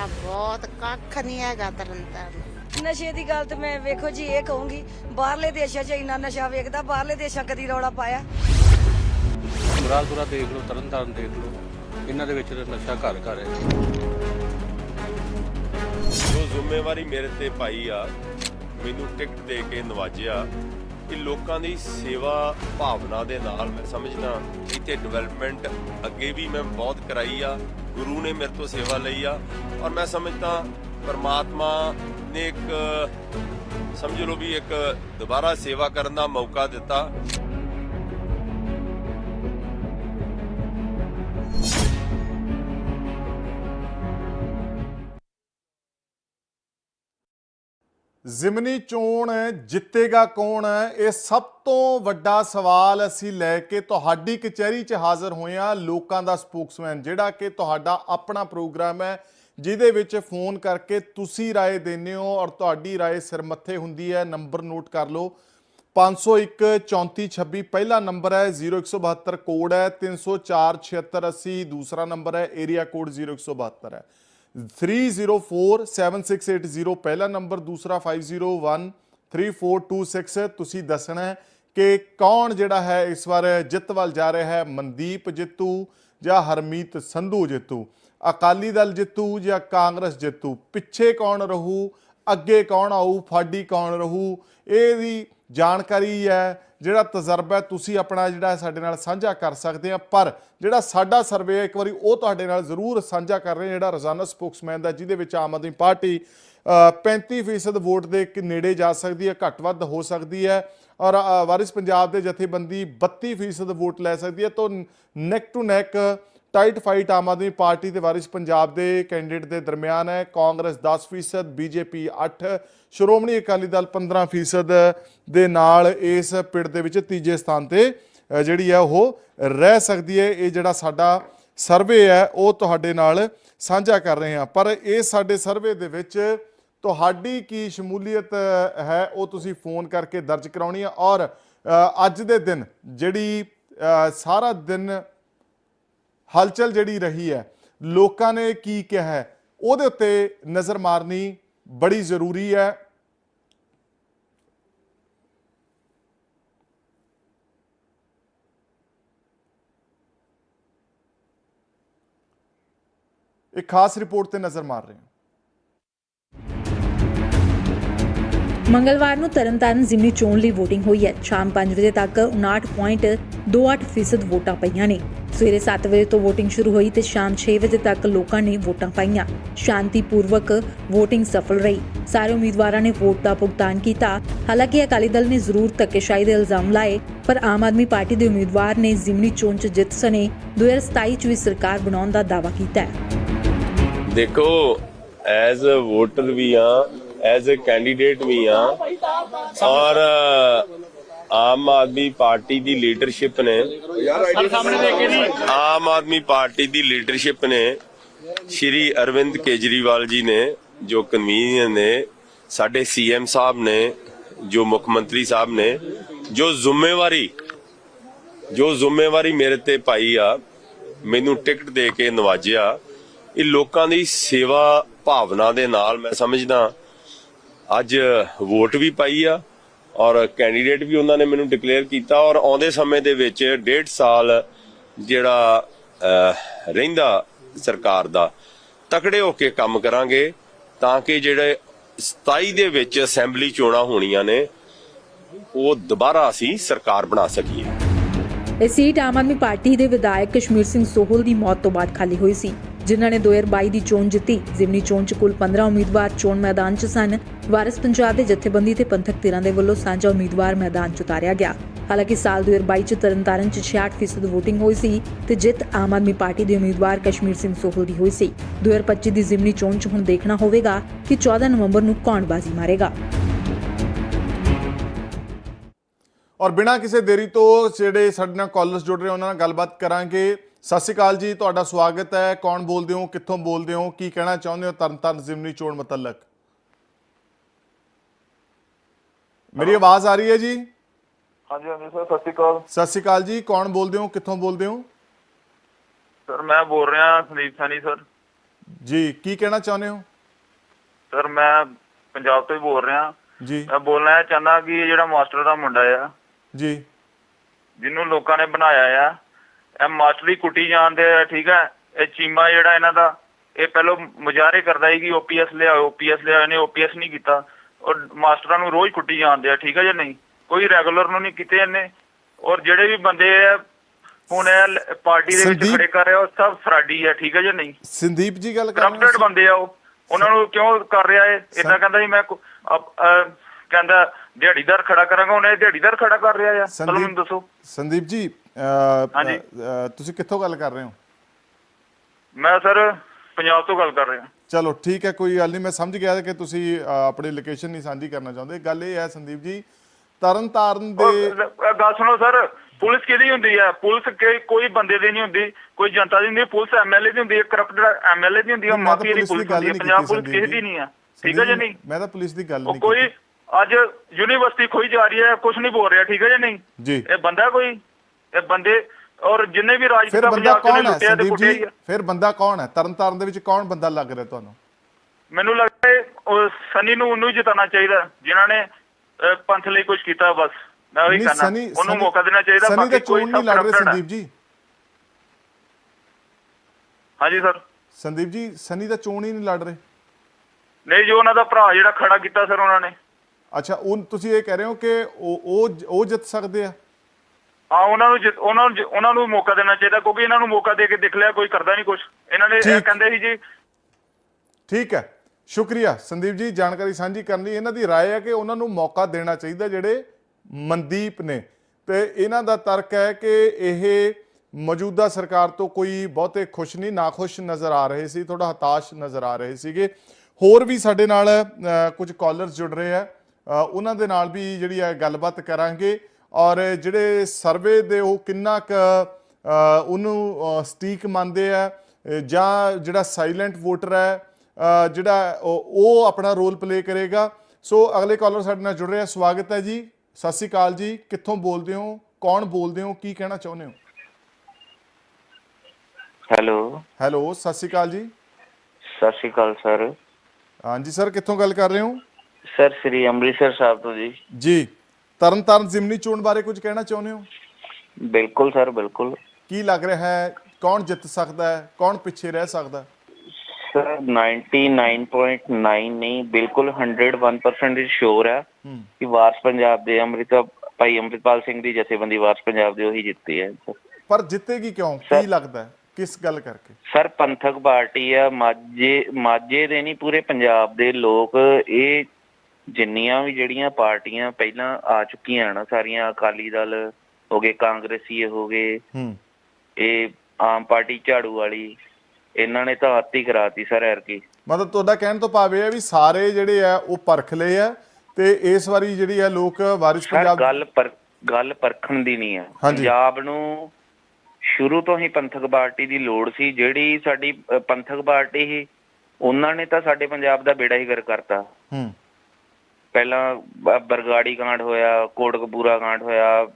ਮਾੜਾ ਬਹੁਤ ਕੱਖ ਨਹੀਂ ਹੈਗਾ ਤਰਨਤਾਰਨ ਨਸ਼ੇ ਦੀ ਗੱਲ ਤੇ ਮੈਂ ਵੇਖੋ ਜੀ ਇਹ ਕਹੂੰਗੀ ਬਾਹਰਲੇ ਦੇਸ਼ਾਂ 'ਚ ਇੰਨਾ ਨਸ਼ਾ ਵੇਖਦਾ ਬਾਹਰਲੇ ਦੇਸ਼ਾਂ ਕਦੀ ਰੌਲਾ ਪਾਇਆ। ਮੁਰਾਦਪੁਰਾ ਦੇਖ ਲਓ ਤਰਨਤਾਰਨ ਦੇਖ ਲਓ ਇਹਨਾਂ ਦੇ ਵਿੱਚ ਨਸ਼ਾ ਘਰ ਘਰ ਹੈ। ਜੋ ਜ਼ਿੰਮੇਵਾਰੀ ਮੇਰੇ ਤੇ ਪਾਈ ਆ ਮੈਨੂੰ ਟਿਕਟ ਦੇ ਕੇ ਨਵਾਜਿਆ ਕਿ ਲੋਕਾਂ ਦੀ ਸੇਵਾ ਭਾਵਨਾ ਦੇ ਨਾਲ ਮੈਂ ਸਮਝਦਾ ਇੱਥੇ ਡਿਵੈਲਪਮੈਂਟ ਅੱਗੇ ਵੀ ਮੈਂ ਬਹੁਤ ਕਰਾਈ ਆ, ਗੁਰੂ ਨੇ ਮੇਰੇ ਤੋਂ ਸੇਵਾ ਲਈ ਆ ਔਰ ਮੈਂ ਸਮਝਦਾ ਪਰਮਾਤਮਾ ਨੇ ਇੱਕ, ਸਮਝ ਲਓ ਵੀ ਇੱਕ ਦੁਬਾਰਾ ਸੇਵਾ ਕਰਨ ਦਾ ਮੌਕਾ ਦਿੱਤਾ। ਜ਼ਿਮਨੀ ਚੋਣ ਜਿੱਤੇਗਾ ਕੌਣ ਇਹ ਸਭ ਤੋਂ ਵੱਡਾ ਸਵਾਲ ਅਸੀਂ ਲੈ ਕੇ ਤੁਹਾਡੀ ਕਚਹਿਰੀ 'ਚ ਹਾਜ਼ਰ ਹੋਏ ਹਾਂ, ਲੋਕਾਂ ਦਾ ਸਪੋਕਸਮੈਨ, ਜਿਹੜਾ ਕਿ ਤੁਹਾਡਾ ਆਪਣਾ ਪ੍ਰੋਗਰਾਮ ਹੈ, ਜਿਹਦੇ ਵਿੱਚ ਫੋਨ ਕਰਕੇ ਤੁਸੀਂ ਰਾਏ ਦਿੰਦੇ ਹੋ ਔਰ ਤੁਹਾਡੀ ਰਾਏ ਸਿਰ ਮੱਥੇ ਹੁੰਦੀ ਹੈ, ਨੰਬਰ ਨੋਟ ਕਰ ਲਓ। 501 3426 ਪਹਿਲਾ ਨੰਬਰ ਹੈ 0172 ਕੋਡ ਹੈ 3047680 ਦੂਸਰਾ ਨੰਬਰ ਹੈ ਏਰੀਆ ਕੋਡ 0172 ਹੈ। 304760 ਪਹਿਲਾ ਨੰਬਰ, ਦੂਸਰਾ 50134226 ਤੁਸੀਂ ਦੱਸਣਾ ਹੈ ਕਿ ਕੌਣ ਜਿਹੜਾ ਹੈ ਇਸ ਵਾਰ ਜਿੱਤ ਵੱਲ ਜਾ ਰਿਹਾ ਹੈ? ਮਨਦੀਪ ਜਿੱਤੂ ਜਾਂ ਹਰਮੀਤ ਸੰਧੂ ਜਿੱਤੂ? ਅਕਾਲੀ ਦਲ ਜਿੱਤੂ ਜਾਂ ਕਾਂਗਰਸ ਜਿੱਤੂ? ਪਿੱਛੇ ਕੌਣ ਰਹੂ? ਅੱਗੇ ਕੌਣ ਆਊ? ਫਾਡੀ ਕੌਣ ਰਹੂ? ਇਹਦੀ ਜਾਣਕਾਰੀ ਹੈ ਜਿਹੜਾ ਤਜਰਬਾ ਤੁਸੀਂ ਆਪਣਾ ਜਿਹੜਾ ਸਾਡੇ ਨਾਲ ਸਾਂਝਾ ਕਰ ਸਕਦੇ ਆ ਪਰ ਜਿਹੜਾ ਸਾਡਾ ਸਰਵੇ ਇੱਕ ਵਾਰੀ ਉਹ ਤੁਹਾਡੇ ਨਾਲ ਜ਼ਰੂਰ ਸਾਂਝਾ ਕਰ ਰਹੇ ਜਿਹੜਾ ਰੋਜ਼ਾਨਾ ਸਪੋਕਸਮੈਨ ਦਾ ਜਿਹਦੇ ਵਿੱਚ ਆਮ ਆਦਮੀ ਪਾਰਟੀ ਅ, 35% ਵੋਟ ਦੇ ਕਿ ਨੇੜੇ ਜਾ ਸਕਦੀ ਹੈ ਘੱਟ ਵੱਧ ਹੋ ਸਕਦੀ ਹੈ ਔਰ ਵਾਰਿਸ ਪੰਜਾਬ ਦੇ ਜਥੇਬੰਦੀ 32% ਵੋਟ ਲੈ ਸਕਦੀ ਹੈ। ਤੋਂ neck to neck tight fight Aam Aadmi party ਤੇ ਵਾਰਿਸ ਪੰਜਾਬ ਦੇ ਕੈਂਡੀਡੇਟ ਦੇ ਦਰਮਿਆਨ ਹੈ। ਕਾਂਗਰਸ 10% ਬੀਜੇਪੀ 8 ਸ਼੍ਰੋਮਣੀ ਅਕਾਲੀ ਦਲ 15% ਦੇ ਨਾਲ ਇਸ ਪਿੜ ਦੇ ਵਿੱਚ ਤੀਜੇ ਸਥਾਨ ਤੇ ਜਿਹੜੀ ਹੈ ਉਹ ਰਹਿ ਸਕਦੀ ਹੈ। ਇਹ ਜਿਹੜਾ ਸਾਡਾ ਸਰਵੇ ਹੈ, ਉਹ ਤੁਹਾਡੇ ਨਾਲ ਸਾਂਝਾ ਕਰ ਰਹੇ ਹਾਂ। ਪਰ ਇਹ ਸਾਡੇ ਸਰਵੇ ਦੇ ਵਿੱਚ ਤੁਹਾਡੀ ਕੀ ਸ਼ਮੂਲੀਅਤ ਹੈ, ਉਹ ਤੁਸੀਂ ਫੋਨ ਕਰਕੇ ਦਰਜ ਕਰਾਉਣੀ ਹੈ। ਔਰ ਅੱਜ ਦੇ ਦਿਨ ਜਿਹੜੀ ਸਾਰਾ ਦਿਨ ਹਲਚਲ ਜਿਹੜੀ ਰਹੀ ਹੈ, ਲੋਕਾਂ ਨੇ ਕੀ ਕਿਹਾ ਹੈ, ਉਹਦੇ ਉੱਤੇ ਨਜ਼ਰ ਮਾਰਨੀ ਬੜੀ ਜ਼ਰੂਰੀ ਹੈ। ਇੱਕ ਖਾਸ ਰਿਪੋਰਟ ਤੇ ਨਜ਼ਰ ਮਾਰ ਰਹੇ ਹਾਂ। ਮੰਗਲਵਾਰ ਨੂੰ ਤਰਨਤਾਰਨ ਜ਼ਿਮਨੀ ਚੋਣ ਲਈ VOTING ਹੋਈ ਹੈ। ਸ਼ਾਮ 5 ਵਜੇ ਤੱਕ 59.28% ਵੋਟਾਂ ਪਈਆਂ ਨੇ। ਸਵੇਰੇ 7 ਵਜੇ ਤੋਂ VOTING ਸ਼ੁਰੂ ਹੋਈ ਤੇ ਸ਼ਾਮ 6 ਵਜੇ ਤੱਕ ਲੋਕਾਂ ਨੇ ਵੋਟਾਂ ਪਾਈਆਂ। ਸ਼ਾਂਤੀਪੂਰਵਕ VOTING ਸਫਲ ਰਹੀ। ਸਾਰੇ ਉਮੀਦਵਾਰਾਂ ਨੇ ਵੋਟ ਦਾ ਭੁਗਤਾਨ ਕੀਤਾ। ਹਾਲਾਂਕਿ ਅਕਾਲੀ ਦਲ ਨੇ ਜ਼ਰੂਰ ਧੱਕੇਸ਼ਾਹੀ ਦੇ ਇਲਜ਼ਾਮ ਲਾਏ, ਪਰ ਆਮ ਆਦਮੀ ਪਾਰਟੀ ਦੇ ਉਮੀਦਵਾਰ ਨੇ ਜ਼ਿਮਨੀ ਚੋਣ 'ਚ ਜਿੱਤ ਸਣੇ 2027 'ਚ ਵੀ ਸਰਕਾਰ ਬਣਾਉਣ ਦਾ ਦਾਅਵਾ ਕੀਤਾ ਹੈ। ਦੇਖੋ ਐਜ਼ ਅ ਵੋਟਰ ਵੀ ਆ ਐਜ਼ ਅ ਕੈਂਡੀਡੇਟ ਵੀ ਆ। ਔਰ ਆਮ ਆਦਮੀ ਪਾਰਟੀ ਦੀ ਲੀਡਰਸ਼ਿਪ ਨੇ। ਆਮ ਆਦਮੀ ਪਾਰਟੀ ਦੀ ਲੀਡਰਸ਼ਿਪ ਨੇ ਸ਼੍ਰੀ ਅਰਵਿੰਦ ਕੇਜਰੀਵਾਲ ਜੀ ਨੇ, ਜੋ ਕਨਵੀਨਰ ਨੇ, ਸਾਡੇ ਸੀਐਮ ਸਾਹਿਬ ਨੇ, ਜੋ ਮੁੱਖ ਮੰਤਰੀ ਸਾਹਿਬ ਨੇ, ਜੋ ਜ਼ਿੰਮੇਵਾਰੀ ਜੋ ਜ਼ਿੰਮੇਵਾਰੀ ਮੇਰੇ ਤੇ ਪਾਈ ਆ, ਮੈਨੂੰ ਟਿਕਟ ਦੇ ਕੇ ਨਵਾਜਿਆ। ਇਹ ਲੋਕਾਂ ਦੀ ਸੇਵਾ ਭਾਵਨਾ ਦੇ ਨਾਲ ਮੈਂ ਸਮਝਦਾ ਅੱਜ ਵੋਟ ਵੀ ਪਾਈ ਆ ਔਰ ਕੈਂਡੀਡੇਟ ਵੀ ਉਹਨਾਂ ਨੇ ਮੈਨੂੰ ਡਿਕਲੇਅਰ ਕੀਤਾ ਔਰ ਆਉਂਦੇ ਸਮੇਂ ਦੇ ਵਿੱਚ ਡੇਢ ਸਾਲ ਜਿਹੜਾ ਰਹਿੰਦਾ ਸਰਕਾਰ ਦਾ, ਤਕੜੇ ਹੋ ਕੇ ਕੰਮ ਕਰਾਂਗੇ ਤਾਂ ਕਿ ਜਿਹੜੇ 27 ਦੇ ਵਿੱਚ ਅਸੈਂਬਲੀ ਚੋਣਾਂ ਹੋਣੀਆਂ ਨੇ, ਉਹ ਦੁਬਾਰਾ ਅਸੀਂ ਸਰਕਾਰ ਬਣਾ ਸਕੀਏ। ਇਹ ਸੀਟ ਆਮ ਆਦਮੀ ਪਾਰਟੀ ਦੇ ਵਿਧਾਇਕ ਕਸ਼ਮੀਰ ਸਿੰਘ ਸੋਹਲ ਦੀ ਮੌਤ ਤੋਂ ਬਾਅਦ ਖਾਲੀ ਹੋਈ ਸੀ। ਜਿਨ੍ਹਾਂ ਨੇ 2022 ਦੀ ਚੋਣ ਜਿੱਤੀ। ਜ਼ਿਮਨੀ ਚੋਣ 'ਚ ਕੁੱਲ 15 ਉਮੀਦਵਾਰ ਚੋਣ ਮੈਦਾਨ 'ਚ ਸਨ। ਵਾਰਿਸ ਪੰਜਾਬ ਦੇ ਜਥੇਬੰਦੀ ਤੇ ਪੰਥਕ ਧਿਰਾਂ ਦੇ ਵੱਲੋਂ ਸਾਂਝਾ ਉਮੀਦਵਾਰ ਮੈਦਾਨ 'ਚ ਉਤਾਰਿਆ ਗਿਆ। ਹਾਲਾਂਕਿ ਸਾਲ 2022 'ਚ ਤਰਨਤਾਰਨ 'ਚ 66% VOTING ਹੋਈ ਸੀ ਤੇ ਜਿੱਤ ਆਮ ਆਦਮੀ ਪਾਰਟੀ ਦੇ ਉਮੀਦਵਾਰ ਕਸ਼ਮੀਰ ਸਿੰਘ ਸੋਹਲ ਦੀ ਹੋਈ ਸੀ। 2025 ਦੀ ਜ਼ਿਮਨੀ ਚੋਣ 'ਚ ਹੁਣ ਦੇਖਣਾ ਹੋਵੇਗਾ ਕਿ 14 ਨਵੰਬਰ ਨੂੰ ਕੌਣ ਬਾਜ਼ੀ ਮਾਰੇਗਾ। ਔਰ ਬਿਨਾਂ ਕਿਸੇ ਦੇਰੀ ਤੋਂ ਜਿਹੜੇ ਸਾਡੇ ਨਾਲ ਕਾਲਰਸ ਜੁੜ ਰਹੇ, ਉਹਨਾਂ ਨਾਲ ਗੱਲਬਾਤ ਕਰਾਂਗੇ। ਸਤਿ ਸ਼੍ਰੀ ਅਕਾਲ ਜੀ ਤੁਹਾਡਾ ਸਵਾਗਤ ਹੈ। ਕੌਣ ਬੋਲਦੇ ਹੋ ਕਿੱਥੋਂ ਬੋਲਦੇ ਹੋ ਕੀ ਕਹਿਣਾ ਚਾਹੁੰਦੇ ਹੋ? ਤਰਨਤਾਰਨ ਜ਼ਿਮਨੀ ਚੋਣ ਮੁਤਲਕ। ਮੇਰੀ ਆਵਾਜ਼ ਆ ਰਹੀ ਹੈ ਜੀ? ਹਾਂਜੀ ਹਾਂਜੀ ਸਰ ਸਤਿ ਸ਼੍ਰੀ ਅਕਾਲ। ਸਤਿ ਸ਼੍ਰੀ ਅਕਾਲ ਜੀ ਕੌਣ ਬੋਲਦੇ ਹੋ ਕਿੱਥੋਂ ਬੋਲਦੇ ਹੋ? ਸਰ ਮੈਂ ਬੋਲ ਰਿਹਾ ਸੰਦੀਪ ਸੈਣੀ ਸਰ। ਜੀ ਕੀ ਕਹਿਣਾ ਚਾਹੁੰਦੇ ਹੋ? ਸਰ ਮੈਂ ਪੰਜਾਬ ਤੋਂ ਹੀ ਬੋਲ ਰਿਹਾ। ਜੀ। ਮੈਂ ਬੋਲਣਾ ਚਾਹੁੰਦਾ ਕਿ ਇਹ ਜਿਹੜਾ ਮਾਸਟਰ ਦਾ ਮੁੰਡਾ ਆ ਜੀ। ਜਿਹਨੂੰ ਲੋਕਾਂ ਨੇ ਬਣਾਇਆ ਆ ਇਹ ਮਾਸਟਰ ਹੀ ਕੁੱਟੀ ਜਾਂਦੇ ਆ ਠੀਕ ਹੈ ਇਹ ਚੀਮਾ ਜਿਹੜਾ ਇਹਨਾਂ ਦਾ ਇਹ ਪਹਿਲਾਂ ਮੁਜ਼ਾਹਰੇ ਕਰਦਾ ਸੀ ਕਿ ਓਪੀਐਸ ਲਿਆਓ ਓਪੀਐਸ ਲਿਆਓ ਇਹਨੇ ਓਪੀਐਸ ਨਹੀਂ ਕੀਤਾ। ਔਰ ਮਾਸਟਰਾਂ ਨੂੰ ਰੋਜ਼ ਕੁੱਟੀ ਜਾਂਦੇ ਆ ਠੀਕ ਹੈ ਜਾਂ ਨਹੀਂ? ਕੋਈ ਰੈਗੂਲਰ ਨੂੰ ਨਹੀਂ ਕੀਤੇ ਇਹਨੇ। ਔਰ ਜਿਹੜੇ ਵੀ ਬੰਦੇ ਆ ਹੁਣ ਇਹ ਪਾਰਟੀ ਦੇ ਵਿੱਚ ਖੜੇ ਕਰ ਰਹੇ ਆ ਉਹ ਸਭ ਫਰਾਡੀ ਆ ਠੀਕ ਹੈ ਜਾਂ ਨਹੀਂ? ਸੰਦੀਪ ਜੀ ਗੱਲ ਕਰ ਰਹੇ ਕਰਪਟਡ ਹੋ ਬੰਦੇ ਆ ਉਹ। ਉਹਨਾਂ ਨੂੰ ਕਿਉਂ ਕਰ ਰਿਹਾ ਏ ਇਦਾਂ ਕਹਿੰਦਾ ਜੀ ਮੈਂ ਕਹਿੰਦਾ ਦਿਹਾੜੀਦਾਰ ਖੜਾ ਕਰਾਂਗਾ ਇਹ ਦਿਹਾੜੀਦਾਰ ਖੜਾ ਕਰ ਰਿਹਾ ਆ। ਚਲੋ ਮੈਨੂੰ ਦੱਸੋ। ਸੰਦੀਪ ਜੀ ਅਹ, ਹਾਂਜੀ। ਅਹ, ਤੁਸੀਂ ਕਿੱਥੋਂ ਗੱਲ ਕਰ ਰਹੇ ਹੋ? ਮੈਂ ਸਰ ਪੰਜਾਬ ਤੋਂ ਗੱਲ ਕਰ ਰਿਹਾ। ਚਲੋ ਠੀਕ ਹੈ ਕੋਈ ਗੱਲ ਨਹੀਂ ਮੈਂ ਸਮਝ ਗਿਆ ਕਿ ਤੁਸੀਂ ਅਹ, ਆਪਣੀ ਲੋਕੇਸ਼ਨ ਨਹੀਂ ਸਾਂਝੀ ਕਰਨਾ ਚਾਹੁੰਦੇ। ਗੱਲ ਇਹ ਹੈ ਸੰਦੀਪ ਜੀ ਤਰਨ ਤਾਰਨ ਦੇ ਉਹ ਅਹ ਗੱਲ ਸੁਣੋ ਸਰ ਪੁਲਿਸ ਕਿਹਦੀ ਹੁੰਦੀ ਹੈ? ਪੁਲਿਸ ਕਿ- ਕੋਈ ਬੰਦੇ ਦੀ ਨਹੀਂ ਹੁੰਦੀ ਕੋਈ ਜਨਤਾ ਦੀ ਹੁੰਦੀ ਹੈ, ਪੁਲਿਸ ਐਮਐਲਏ ਦੀ ਹੁੰਦੀ ਹੈ ਕਰਪਟਡ ਐਮਐਲਏ ਦੀ ਹੁੰਦੀ ਹੈ ਮੈਂ ਤਾਂ ਮਾਫੀਆ ਦੀ ਪੁਲਿਸ ਦੀ ਪੁਲਿਸ ਗੱਲ ਹੁੰਦੀ ਹੈ। ਨਹੀਂ ਪੰਜਾਬ ਪੁਲਿਸ ਸੰਦੀਪ ਕਿਸੇ ਦੀ ਜੀ। ਨਹੀਂ ਹੈ। ਠੀਕ ਹੈ ਜੀ ਨਹੀਂ? ਮੈਂ ਤਾਂ ਪੁਲਿਸ ਦੀ ਗੱਲ ਉਹ ਨਹੀਂ ਕੋਈ ਕੀਤੀ। ਅੱਜ ਯੂਨੀਵਰਸਿਟੀ ਖੋਈ ਜਾ ਰਹੀ ਹੈ ਕੁਝ ਨਹੀਂ ਬੋਲ ਰਿਹਾ ਠੀਕ ਹੈ ਜੀ ਨਹੀਂ? ਜੀ। ਇਹ ਬੰਦਾ ਕੋਈ? ਇਹ ਬੰਦੇ ਔਰ ਜਿੰਨੇ ਵੀ ਰਾਜ ਫਿਰ ਕੀਤਾ ਬੰਦਾ ਪੰਜਾਬ ਹੈ ਲੁੱਟਿਆ ਤੇ ਕੁੱਟਿਆ ਹੀ ਆ। ਫਿਰ ਬੰਦਾ ਕੌਣ ਹੈ? ਤਰਨ ਤਾਰਨ ਦੇ ਵਿੱਚ ਕੌਣ ਬੰਦਾ ਲੱਗ ਰਿਹਾ ਤੁਹਾਨੂੰ? ਮੈਨੂੰ ਲੱਗਦਾ ਹੈ ਸਨੀ ਨੂੰ ਉਹਨੂੰ ਹੀ ਜਿਤਾਉਣਾ ਚਾਹੀਦਾ ਜਿਨ੍ਹਾਂ ਨੇ ਪੰਥ ਲਈ ਕੁਝ ਕੀਤਾ ਬਸ। ਮੈਂ ਉਹੀ ਸਨੀ ਉਹਨੂੰ ਮੌਕਾ ਦੇਣਾ ਚਾਹੀਦਾ ਸਨੀ ਬਾਕੀ ਕੋਈ ਨਹੀਂ ਲੜ ਰਹੇ। ਸੰਦੀਪ ਜੀ। ਹਾਂਜੀ ਸਰ। ਸੰਦੀਪ ਜੀ ਸਨੀ ਤਾਂ ਚੋਣ ਹੀ ਨਹੀਂ ਲੜ ਰਹੇ। ਨਹੀਂ ਜੋ ਉਹਨਾਂ ਦਾ ਭਰਾ ਜਿਹੜਾ ਖੜਾ ਕੀਤਾ ਸਰ ਉਹਨਾਂ ਨੇ। ਅੱਛਾ ਉਹ ਤੁਸੀਂ ਇਹ ਕਹਿ ਰਹੇ ਹੋ ਕਿ ਉਹ ਉਹ ਉਹ ਜਿੱਤ ਸਕਦੇ ਆ ਹਾਂ ਉਹਨਾਂ ਨੂੰ ਜਿ- ਉਹਨਾਂ ਨੂੰ ਜਿ- ਉਹਨਾਂ ਨੂੰ ਮੌਕਾ ਦੇਣਾ ਚਾਹੀਦਾ ਕਿਉਂਕਿ ਇਹਨਾਂ ਨੂੰ ਮੌਕਾ ਦੇ ਕੇ ਦੇਖ ਲਿਆ ਕੋਈ ਕਰਦਾ ਨਹੀਂ ਕੁਝ ਇਹਨਾਂ ਨੇ ਇਹ ਠੀਕ। ਕਹਿੰਦੇ ਸੀ ਜੀ ਠੀਕ ਹੈ ਸ਼ੁਕਰੀਆ ਸੰਦੀਪ ਜੀ ਜਾਣਕਾਰੀ ਸਾਂਝੀ ਕਰਨ ਲਈ ਇਹਨਾਂ ਦੀ رائے ਹੈ ਕਿ ਉਹਨਾਂ ਨੂੰ ਮੌਕਾ ਦੇਣਾ ਚਾਹੀਦਾ ਜਿਹੜੇ ਮਨਦੀਪ ਨੇ ਤੇ ਇਹਨਾਂ ਦਾ ਤਰਕ ਹੈ ਕਿ ਇਹ ਮੌਜੂਦਾ ਸਰਕਾਰ ਤੋਂ ਕੋਈ ਬਹੁਤੇ ਖੁਸ਼ ਨਹੀਂ ਨਾਖੁਸ਼ ਨਜ਼ਰ ਆ ਰਹੇ ਸੀ ਥੋੜਾ ਹਤਾਸ਼ ਨਜ਼ਰ ਆ ਰਹੇ ਸੀਗੇ ਹੋਰ ਵੀ ਸਾਡੇ ਨਾਲ ਅ, ਕੁਝ ਕਾਲਰਸ ਜੁੜ ਰਹੇ ਆ ਅ, ਉਹਨਾਂ ਦੇ ਨਾਲ ਵੀ ਜਿਹੜੀ ਹੈ ਗੱਲਬਾਤ ਕਰਾਂਗੇ। ਔਰ ਜਿਹੜੇ ਸਰਵੇ ਦੇ ਉਹ ਕਿੰਨਾ ਕੁ ਉਹਨੂੰ ਸਟੀਕ ਮੰਨਦੇ ਆ ਜਾਂ ਜਿਹੜਾ ਸਾਇਲੈਂਟ ਵੋਟਰ ਹੈ ਜਿਹੜਾ ਉਹ ਉਹ ਆਪਣਾ ਰੋਲ ਪਲੇ ਕਰੇਗਾ। ਸੋ ਅਗਲੇ ਕਾਲਰ ਸਾਡੇ ਨਾਲ ਜੁੜ ਰਹੇ। ਸਵਾਗਤ ਹੈ ਜੀ। ਸਤਿ ਸ਼੍ਰੀ ਅਕਾਲ ਜੀ। ਕਿੱਥੋਂ ਬੋਲਦੇ ਹੋ? ਕੌਣ ਬੋਲਦੇ ਹੋ? ਕੀ ਕਹਿਣਾ ਚਾਹੁੰਦੇ ਹੋ? ਹੈਲੋ। ਹੈਲੋ ਸਤਿ ਸ਼੍ਰੀ ਅਕਾਲ ਜੀ। ਸਤਿ ਸ਼੍ਰੀ ਅਕਾਲ ਸਰ। ਹਾਂਜੀ ਸਰ ਕਿੱਥੋਂ ਗੱਲ ਕਰ ਰਹੇ ਹੋ? ਸਰ ਸ੍ਰੀ ਅੰਮ੍ਰਿਤਸਰ ਸਾਹਿਬ ਤੋਂ ਜੀ। ਜੀ ਤਰਨਤਾਰਨ ਜ਼ਿਮਨੀ ਚੋਣ ਬਾਰੇ ਕੁਝ ਕਹਿਣਾ ਚਾਹੁੰਦੇ ਹੋ? ਬਿਲਕੁਲ ਸਰ ਬਿਲਕੁਲ। ਕੀ ਲੱਗ ਰਿਹਾ ਹੈ? ਕੌਣ ਜਿੱਤ ਸਕਦਾ ਹੈ? ਕੌਣ ਪਿੱਛੇ ਰਹਿ ਸਕਦਾ ਸਰ 99.9 ਨਹੀਂ ਬਿਲਕੁਲ 101% ਸ਼ੋਰ ਹੈ ਕਿ ਵਾਰਸ ਪੰਜਾਬ ਦੇ ਅੰਮ੍ਰਿਤ ਭਾਈ ਅੰਮ੍ਰਿਤਪਾਲ ਸਿੰਘ ਦੀ ਜਥੇਬੰਦੀ ਵਾਰਸ ਪੰਜਾਬ ਦੇ ਉਹੀ ਜਿੱਤੀ ਹੈ। ਪਰ ਜਿੱਤੇਗੀ ਕਿਉਂ? ਕੀ ਲੱਗਦਾ? ਕਿਸ ਗੱਲ ਕਰਕੇ? ਸਰ ਪੰਥਕ ਪਾਰਟੀ ਆ ਮਾਝੇ ਮਾਝੇ ਦੇ ਨਹੀਂ ਪੂਰੇ ਪੰਜਾਬ ਦੇ ਲੋਕ ਇਹ ਜਿੰਨੀਆਂ ਵੀ ਜਿਹੜੀਆਂ ਪਾਰਟੀਆਂ ਪਹਿਲਾਂ ਆ ਚੁੱਕੀਆਂ ਨਾ ਸਾਰੀਆਂ ਅਕਾਲੀ ਦਲ ਹੋ ਗਏ ਕਾਂਗਰਸੀ ਹੋ ਗਏ ਹੂੰ। ਇਹ ਆਮ ਪਾਰਟੀ ਝਾੜੂ ਵਾਲੀ ਇਹਨਾਂ ਨੇ ਤਾਂ ਆਤੀ ਕਰਾਤੀ ਸਰ ਐਰਕੀ ਮਤਲਬ ਤੁਹਾਡਾ ਕਹਿਣ ਤੋਂ ਭਾਵ ਇਹ ਹੈ ਵੀ ਸਾਰੇ ਜਿਹੜੇ ਆ ਉਹ ਪਰਖ ਲਏ ਆ ਤੇ ਇਸ ਵਾਰੀ ਜਿਹੜੀ ਆ ਲੋਕ ਵਾਰਿਸ ਪੰਜਾਬ ਗੱਲ ਪਰ ਗੱਲ ਪਰਖਣ ਦੀ ਨਹੀਂ ਹੈ ਹਾਂਜੀ। ਪੰਜਾਬ ਨੂੰ ਸ਼ੁਰੂ ਤੋਂ ਹੀ ਪੰਥਕ ਪਾਰਟੀ ਦੀ ਲੋੜ ਸੀ ਜਿਹੜੀ ਸਾਡੀ ਪੰਥਕ ਪਾਰਟੀ ਸੀ ਉਹਨਾਂ ਨੇ ਤਾਂ ਸਾਡੇ ਪੰਜਾਬ ਦਾ ਬੇੜਾ ਹੀ ਗਰ ਕਰਤਾ। ਹੂੰ। ਪਹਿਲਾਂ ਬਰਗਾੜੀ ਕਾਂਡ ਹੋਇਆ ਕੋਟਕਪੂਰਾ ਕਾਂਡ ਹੋਇਆ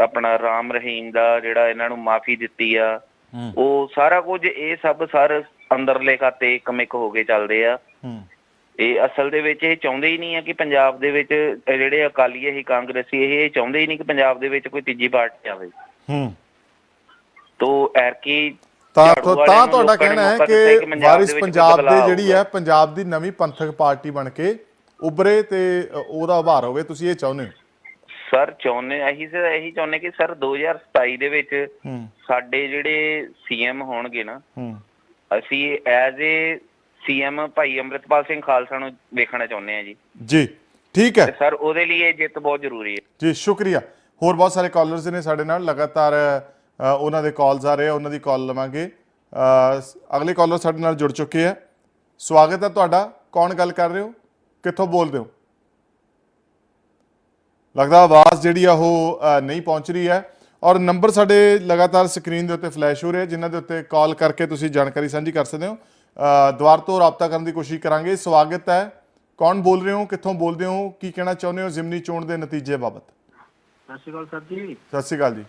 ਆਪਣਾ ਰਾਮ ਰਹੀਮ ਦਾ ਜਿਹੜਾ ਇਹਨਾਂ ਨੂੰ ਮਾਫੀ ਦਿੱਤੀ ਆ ਉਹ ਸਾਰਾ ਕੁਝ ਇਹ ਸਭ ਸਰ ਅੰਦਰਲੇ ਖਾਤੇ ਇੱਕਮਿਕ ਹੋ ਕੇ ਚੱਲਦੇ ਆ। ਇਹ ਅਸਲ ਦੇ ਵਿੱਚ ਇਹ ਚਾਹੁੰਦੇ ਹੀ ਨਹੀਂ ਆ ਕਿ ਪੰਜਾਬ ਦੇ ਵਿੱਚ ਜਿਹੜੇ ਅਕਾਲੀ ਇਹ ਕਾਂਗਰਸੀ ਇਹ ਚਾਹੁੰਦੇ ਹੀ ਨਹੀਂ ਕਿ ਪੰਜਾਬ ਦੇ ਵਿੱਚ ਕੋਈ ਤੀਜੀ ਪਾਰਟੀ ਆਵੇ। ਹੂੰ। ਤੋ ਐਰਕੀ ਤਾਂ ਤੁਹਾਡਾ ਕਹਿਣਾ ਹੈ ਕਿ ਵਾਰਿਸ ਪੰਜਾਬ ਦੇ ਜਿਹੜੀ ਹੈ। ਪੰਜਾਬ ਦੀ ਨਵੀਂ ਪੰਥਕ ਪਾਰਟੀ ਬਣ ਕੇ ਉੱਭਰੇ ਤੇ ਉਹਦਾ ਉਭਾਰ ਹੋਵੇ ਤੁਸੀਂ ਇਹ ਚਾਹੁੰਦੇ ਹੋ? ਸਰ ਚਾਹੁੰਦੇ ਇਹੀ ਸਰ ਇਹੀ ਚਾਹੁੰਦੇ ਕਿ ਸਰ 2027 ਦੇ ਵਿੱਚ ਸਾਡੇ ਜਿਹੜੇ ਸੀਐਮ ਹੋਣਗੇ ਨਾ ਅਸੀਂ ਐਜ਼ ਏ ਸੀਐਮ ਭਾਈ ਅੰਮ੍ਰਿਤਪਾਲ ਸਿੰਘ ਖਾਲਸਾ ਨੂੰ ਵੇਖਣਾ ਚਾਹੁੰਦੇ ਆ ਜੀ। ਜੀ ਠੀਕ ਹੈ। ਸਰ ਉਹਦੇ ਲਈ ਇਹ ਜਿੱਤ ਬਹੁਤ ਜ਼ਰੂਰੀ ਹੈ। ਜੀ ਸ਼ੁਕਰੀਆ। ਹੋਰ ਬਹੁਤ ਸਾਰੇ ਕਾਲਰਸ ਨੇ ਸਾਡੇ ਨਾਲ ਲਗਾਤਾਰ ਉਹਨਾਂ ਦੇ ਕਾਲਸ ਆ ਰਹੇ ਆ ਉਹਨਾਂ ਦੀ ਕਾਲ ਲਵਾਂਗੇ। ਅਗਲੇ ਕਾਲਰ ਸਾਡੇ ਨਾਲ ਜੁੜ ਚੁੱਕੇ ਆ। ਸਵਾਗਤ ਹੈ ਤੁਹਾਡਾ। ਕੌਣ ਗੱਲ ਕਰ ਰਹੇ ਹੋ? ਕਿੱਥੋਂ ਬੋਲਦੇ ਹੋ? ਲੱਗਦਾ ਆਵਾਜ਼ ਜਿਹੜੀ ਆ ਉਹ ਨਹੀਂ ਪਹੁੰਚ ਰਹੀ ਹੈ। ਔਰ ਨੰਬਰ ਸਾਡੇ ਲਗਾਤਾਰ ਸਕਰੀਨ ਦੇ ਉੱਤੇ ਫਲੈਸ਼ ਹੋ ਰਹੇ ਜਿਨ੍ਹਾਂ ਦੇ ਉੱਤੇ ਕਾਲ ਕਰਕੇ ਤੁਸੀਂ ਜਾਣਕਾਰੀ ਸਾਂਝੀ ਕਰ ਸਕਦੇ ਹੋ। ਅ, ਦੁਬਾਰ ਤੋਂ ਰਾਬਤਾ ਕਰਨ ਦੀ ਕੋਸ਼ਿਸ਼ ਕਰਾਂਗੇ। ਸਵਾਗਤ ਹੈ। ਕੌਣ ਬੋਲ ਰਹੇ ਹੋ? ਕਿੱਥੋਂ ਬੋਲਦੇ ਹੋ? ਕੀ ਕਹਿਣਾ ਚਾਹੁੰਦੇ ਹੋ? ਜ਼ਿਮਨੀ ਚੋਣ ਦੇ ਨਤੀਜੇ ਬਾਬਤ। ਸਤਿ ਸ਼੍ਰੀ ਅਕਾਲ ਸਰ ਜੀ। ਸਤਿ ਸ਼੍ਰੀ ਅਕਾਲ ਜੀ।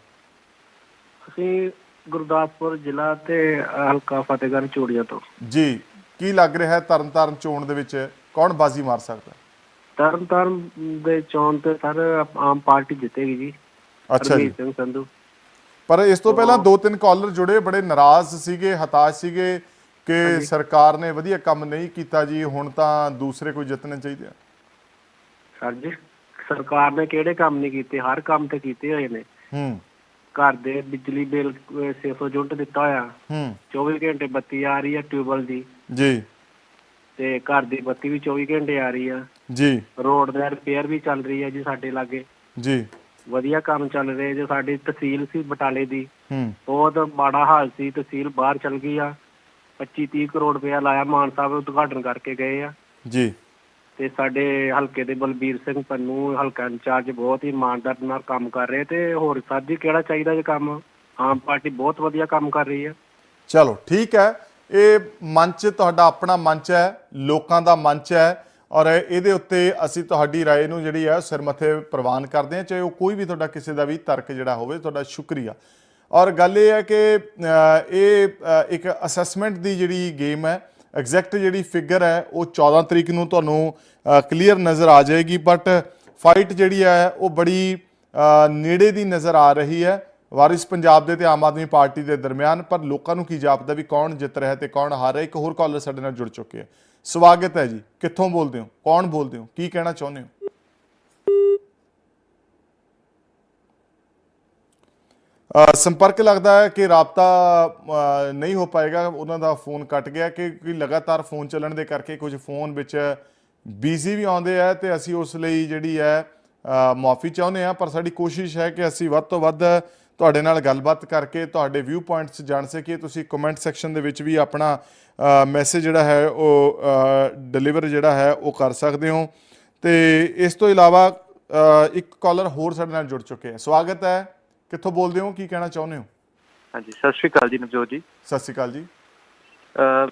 ਅਸੀਂ ਗੁਰਦਾਸਪੁਰ ਜ਼ਿਲ੍ਹਾ ਤੇ ਹਲਕਾ ਫਤਿਹਗੜ੍ਹ ਚੂੜੀਆਂ ਤੋਂ। ਜੀ ਕੀ ਲੱਗ ਰਿਹਾ ਹੈ ਤਰਨਤਾਰਨ ਚੋਣ ਦੇ ਵਿੱਚ? ਕੌਣ ਬਾਜ਼ੀ ਮਾਰ ਸਕਦਾ? ਤਰਨਤਾਰਨ ਦੇ ਚੋਣ ਤੇ ਸਰ ਆਮ ਪਾਰਟੀ ਜਿੱਤੇਗੀ ਜੀ। ਅੱਛਾ ਜੀ। ਸਿੰਘ ਸੰਧੂ। ਪਰ ਇਸ ਤੋਂ ਪਹਿਲਾਂ ਦੋ ਤਿੰਨ ਕਾਲਰ ਜੁੜੇ ਬੜੇ ਨਾਰਾਜ਼ ਸੀਗੇ ਹਤਾਸ਼ ਸੀਗੇ ਕਿ ਸਰਕਾਰ ਨੇ ਵਧੀਆ ਕੰਮ ਨਹੀਂ ਕੀਤਾ ਜੀ ਹੁਣ ਤਾਂ ਦੂਸਰੇ ਕੋਈ ਜਿੱਤਣੇ ਚਾਹੀਦੇ ਆ। ਸਰ ਜੀ ਸਰਕਾਰ ਨੇ ਕਿਹੜੇ ਕੰਮ ਨਹੀਂ ਕੀਤੇ? ਹਰ ਕੰਮ ਤੇ ਕੀਤੇ ਹੋਏ ਨੇ। ਹੂੰ। ਘਰ ਦੇ ਬਿਜਲੀ ਬਿੱਲ 600 ਯੂਨਿਟ ਦਿੱਤਾ ਹੋਇਆ। ਹੂੰ। 24 ਘੰਟੇ ਬੱਤੀ ਆ ਰਹੀ ਹੈ ਟਿਊਬਲ ਦੀ। ਜੀ। ਤੇ ਘਰ ਦੀ ਬੱਤੀ ਵੀ 24 ਘੰਟੇ ਆ ਰਹੀ ਆ। ਜੀ। ਰੋਡ ਦਾ ਰਿਪੇਅਰ ਵੀ ਚੱਲ ਰਹੀ ਹੈ ਜੀ ਸਾਡੇ ਲਾਗੇ। ਜੀ। ਵਧੀਆ ਕੰਮ ਚੱਲ ਰਿਹਾ ਜੋ ਸਾਡੀ ਤਹਿਸੀਲ ਸੀ ਬਟਾਲੇ ਦੀ। ਹੂੰ। ਬਹੁਤ ਮਾੜਾ ਹਾਲ ਸੀ ਤਹਿਸੀਲ ਬਾਹਰ ਚਲ ਗਈ ਆ। 25 30 ਕਰੋੜ ਰੁਪਇਆ ਲਾਇਆ ਮਾਨ ਸਾਹਿਬ ਉਦਘਾਟਨ ਕਰਕੇ ਗਏ ਆ। ਜੀ। ਤੇ ਸਾਡੇ ਹਲਕੇ ਦੇ ਬਲਬੀਰ ਸਿੰਘ ਪੰਨੂ ਹਲਕਾ ਇੰਚਾਰਜ ਬਹੁਤ ਹੀ ਇਮਾਨਦਾਰ ਨਾਲ ਕੰਮ ਕਰ ਰਹੇ ਤੇ ਹੋਰ ਜੀ ਕਿਹੜਾ ਚਾਹੀਦਾ ਜੇ ਕੰਮ? ਆਮ ਪਾਰਟੀ ਬਹੁਤ ਵਧੀਆ ਕੰਮ ਕਰ ਰਹੀ ਹੈ ਚਲੋ ਠੀਕ ਹੈ। ਇਹ ਮੰਚ ਤੁਹਾਡਾ ਆਪਣਾ ਮੰਚ ਹੈ ਲੋਕਾਂ ਦਾ ਮੰਚ ਹੈ ਔਰ ਇਹਦੇ ਉੱਤੇ ਅਸੀਂ ਤੁਹਾਡੀ رائے ਨੂੰ ਜਿਹੜੀ ਹੈ ਸਿਰ ਮੱਥੇ ਪ੍ਰਵਾਨ ਕਰਦੇ ਹਾਂ ਚਾਹੇ ਉਹ ਕੋਈ ਵੀ ਤੁਹਾਡਾ ਕਿਸੇ ਦਾ ਵੀ ਤਰਕ ਜਿਹੜਾ ਹੋਵੇ ਤੁਹਾਡਾ ਸ਼ੁਕਰੀਆ ਔਰ ਗੱਲ ਇਹ ਹੈ ਕਿ ਅ, ਇਹ ਅ, ਇੱਕ ਅਸੈਸਮੈਂਟ ਦੀ ਜਿਹੜੀ ਗੇਮ ਹੈ ਐਗਜ਼ੈਕਟ ਜਿਹੜੀ ਫਿਗਰ ਹੈ ਉਹ 14 ਤਰੀਕ ਨੂੰ ਤੁਹਾਨੂੰ ਕਲੀਅਰ ਨਜ਼ਰ ਆ ਜਾਏਗੀ ਬਟ ਫਾਈਟ ਜਿਹੜੀ ਹੈ ਉਹ ਬੜੀ ਅ, ਨੇੜੇ ਦੀ ਨਜ਼ਰ ਆ ਰਹੀ ਹੈ ਵਾਰਿਸ ਪੰਜਾਬ ਦੇ ਤੇ ਆਮ ਆਦਮੀ ਪਾਰਟੀ ਦੇ ਦਰਮਿਆਨ, ਪਰ ਲੋਕਾਂ ਨੂੰ ਕੀ ਜਾਪਦਾ ਵੀ ਕੌਣ ਜਿੱਤ ਰਿਹਾ ਤੇ ਕੌਣ ਹਾਰ ਰਿਹਾ? ਇੱਕ ਹੋਰ ਕਾਲਰ ਸਾਡੇ ਨਾਲ ਜੁੜ ਚੁੱਕੇ ਹੈ ਸਵਾਗਤ ਹੈ ਜੀ। ਕਿੱਥੋਂ ਬੋਲਦੇ ਹੋ? ਕੌਣ ਬੋਲਦੇ ਹੋ? ਕੀ ਕਹਿਣਾ ਚਾਹੁੰਦੇ ਹੋ? ਸੰਪਰਕ ਲੱਗਦਾ ਹੈ ਕਿ ਰਾਬਤਾ ਨਹੀਂ ਹੋ ਪਾਏਗਾ। ਉਹਨਾਂ ਦਾ ਫੋਨ ਕੱਟ ਗਿਆ ਕਿ ਲਗਾਤਾਰ ਫੋਨ ਚੱਲਣ ਦੇ ਕਰਕੇ ਕੁਝ ਫੋਨ ਵਿੱਚ ਬਿਜ਼ੀ ਵੀ ਆਉਂਦੇ ਆ ਤੇ ਅਸੀਂ ਉਸ ਲਈ ਜਿਹੜੀ ਹੈ ਮਾਫੀ ਚਾਹੁੰਦੇ ਆ ਪਰ ਸਾਡੀ ਕੋਸ਼ਿਸ਼ ਹੈ ਕਿ ਅਸੀਂ ਵੱਧ ਤੋਂ ਵੱਧ ਤੁਹਾਡੇ ਨਾਲ ਗੱਲਬਾਤ ਕਰਕੇ ਤੁਹਾਡੇ ਵਿਊ ਪੁਆਇੰਟਸ ਜਾਣ ਸਕੀਏ। ਤੁਸੀਂ ਕਮੈਂਟ ਸੈਕਸ਼ਨ ਦੇ ਵਿੱਚ ਵੀ ਆਪਣਾ ਮੈਸੇਜ ਜਿਹੜਾ ਹੈ ਉਹ ਡਿਲੀਵਰ ਜਿਹੜਾ ਹੈ ਉਹ ਕਰ ਸਕਦੇ ਹੋ। ਤੇ ਇਸ ਤੋਂ ਇਲਾਵਾ ਇੱਕ ਕਾਲਰ ਹੋਰ ਸਾਡੇ ਨਾਲ ਜੁੜ ਚੁੱਕੇ ਹੈ। ਸਵਾਗਤ ਹੈ। ਕਿੱਥੋਂ ਬੋਲਦੇ ਹੋ? ਕੀ ਕਹਿਣਾ ਚਾਹੁੰਦੇ ਹੋ? ਹਾਂਜੀ ਸਤਿ ਸ਼੍ਰੀ ਅਕਾਲ ਜੀ ਨਵਜੋਤ ਜੀ। ਸਤਿ ਸ਼੍ਰੀ ਅਕਾਲ ਜੀ।